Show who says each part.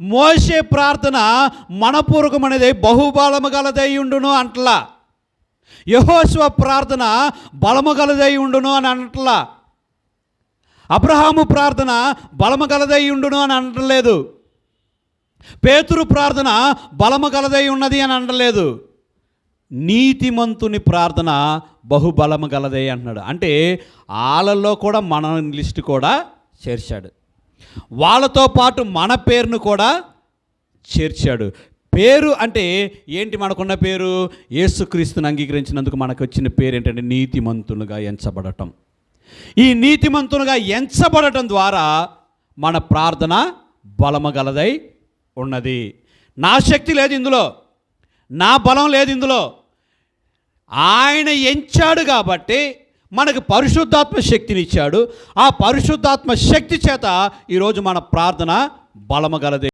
Speaker 1: మోసే ప్రార్థన మనపూర్వకమనేది బహుబలము గలదై ఉండును అంటలా. యహోశివ ప్రార్థన బలము గలదై ఉండును అని అంటలా. అబ్రహాము ప్రార్థన బలము గలదై ఉండును అని అనట్లేదు పేతురు ప్రార్థన బలము గలదై ఉన్నది అని అనలేదు నీతిమంతుని ప్రార్థన బహుబలము గలదే అంటున్నాడు. అంటే వాళ్ళల్లో కూడా మన లిస్ట్ కూడా చేర్చాడు. వాళ్ళతో పాటు మన పేరును కూడా చేర్చాడు. పేరు అంటే ఏంటి మనకున్న పేరు? యేసుక్రీస్తుని అంగీకరించినందుకు మనకు వచ్చిన పేరు ఏంటంటే నీతిమంతులుగా ఎంచబడటం. ఈ నీతిమంతులుగా ఎంచబడటం ద్వారా మన ప్రార్థన బలమగలదై ఉన్నది. నా శక్తి లేదు ఇందులో. నా బలం లేదు ఇందులో. ఆయన ఎంచాడు కాబట్టి మనకు పరిశుద్ధాత్మ శక్తినిచ్చాడు. ఆ పరిశుద్ధాత్మ శక్తి చేత ఈరోజు మన ప్రార్థన బలమగలదే.